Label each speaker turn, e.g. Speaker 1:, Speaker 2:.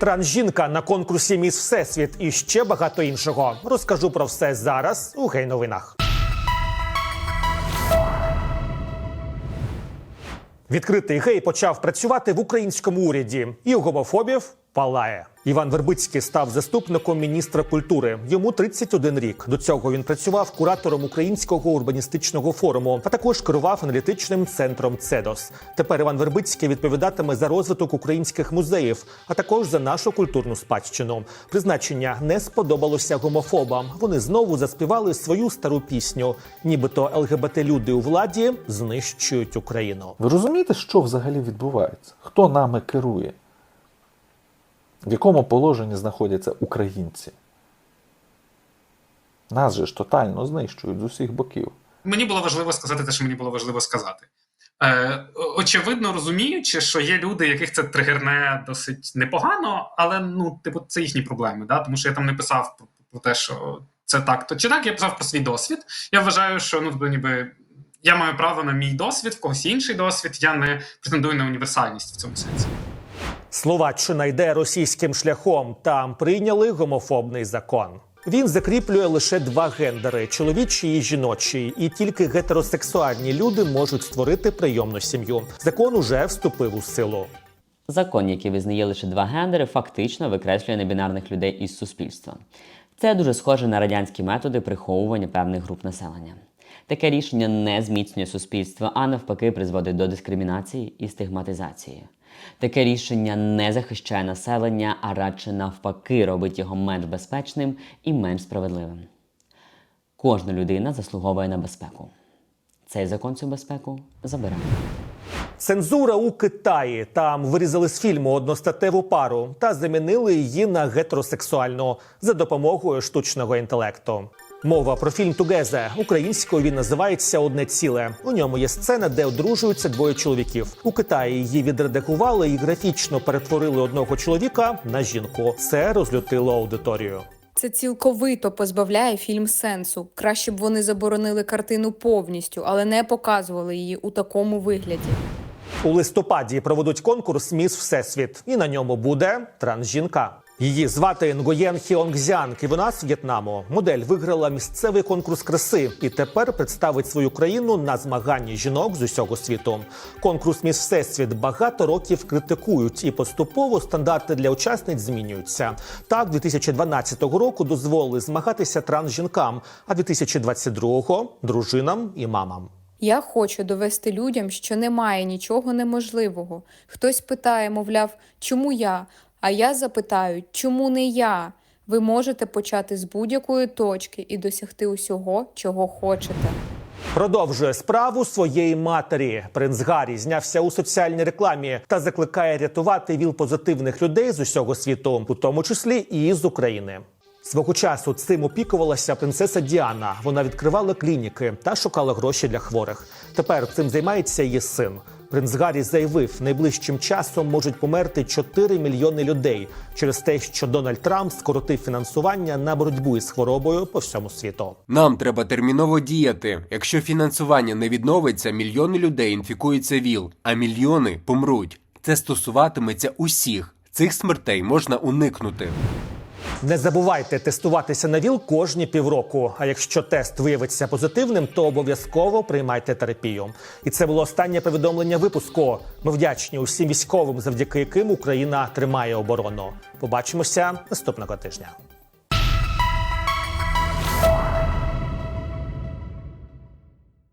Speaker 1: Трансжінка на конкурсі Міс Всесвіт і ще багато іншого. Розкажу про все зараз у гей новинах. Відкритий гей почав працювати в українському уряді і у гомофобів палає. Іван Вербицький став заступником міністра культури. Йому 31 рік. До цього він працював куратором українського урбаністичного форуму, а також керував аналітичним центром Цедос. Тепер Іван Вербицький відповідатиме за розвиток українських музеїв, а також за нашу культурну спадщину. Призначення не сподобалося гомофобам. Вони знову заспівали свою стару пісню, нібито ЛГБТ люди у владі знищують Україну.
Speaker 2: Ви розумієте, що взагалі відбувається? Хто нами керує? В якому положенні знаходяться українці? Нас же ж тотально знищують з усіх боків.
Speaker 3: Мені було важливо сказати те, що мені було важливо сказати. Е, очевидно, розуміючи, що є люди, яких це тригерне досить непогано, але ну, типу, це їхні проблеми. Да? Тому що я там не писав про, про те, що це так, то чи так, я писав про свій досвід. Я вважаю, що ну, ніби я маю право на мій досвід, в когось інший досвід. Я не претендую на універсальність в цьому сенсі.
Speaker 1: Словаччина йде російським шляхом. Там прийняли гомофобний закон. Він закріплює лише два гендери чоловічий і жіночий, і тільки гетеросексуальні люди можуть створити прийомну сім'ю. Закон уже вступив у силу.
Speaker 4: Закон, який визнає лише два гендери, фактично викреслює небінарних людей із суспільства. Це дуже схоже на радянські методи приховування певних груп населення. Таке рішення не зміцнює суспільство, а навпаки призводить до дискримінації і стигматизації. Таке рішення не захищає населення, а радше навпаки робить його менш безпечним і менш справедливим. Кожна людина заслуговує на безпеку. Цей закон цю безпеку забирає.
Speaker 1: Цензура у Китаї там вирізали з фільму одностатеву пару та замінили її на гетеросексуальну за допомогою штучного інтелекту. Мова про фільм Тугезе українською він називається Одне ціле. У ньому є сцена, де одружуються двоє чоловіків. У Китаї її відредагували і графічно перетворили одного чоловіка на жінку. Це розлютило аудиторію.
Speaker 5: Це цілковито позбавляє фільм сенсу. Краще б вони заборонили картину повністю, але не показували її у такому вигляді.
Speaker 1: У листопаді проведуть конкурс Міс Всесвіт, і на ньому буде трансжінка. Її звати Нгоєн Хіонгзянг, і вона з В'єтнаму. Модель виграла місцевий конкурс краси і тепер представить свою країну на змаганні жінок з усього світу. Конкурс Міс Всесвіт багато років критикують, і поступово стандарти для учасниць змінюються. Так, 2012 року дозволили змагатися трансжінкам, а 2022 – дружинам і мамам.
Speaker 5: Я хочу довести людям, що немає нічого неможливого. Хтось питає, мовляв, чому я? А я запитаю, чому не я? Ви можете почати з будь-якої точки і досягти усього, чого хочете.
Speaker 1: Продовжує справу своєї матері. Принц Гаррі знявся у соціальній рекламі та закликає рятувати віл позитивних людей з усього світу, у тому числі і з України. Свого часу цим опікувалася принцеса Діана. Вона відкривала клініки та шукала гроші для хворих. Тепер цим займається її син. Принц Гаррі заявив, найближчим часом можуть померти 4 мільйони людей через те, що Дональд Трамп скоротив фінансування на боротьбу із хворобою по всьому світу.
Speaker 6: Нам треба терміново діяти. Якщо фінансування не відновиться, мільйони людей інфікуються ВІЛ, а мільйони помруть. Це стосуватиметься усіх. Цих смертей можна уникнути.
Speaker 1: Не забувайте тестуватися на ВІЛ кожні півроку. А якщо тест виявиться позитивним, то обов'язково приймайте терапію. І це було останнє повідомлення випуску. Ми вдячні усім військовим, завдяки яким Україна тримає оборону. Побачимося наступного тижня.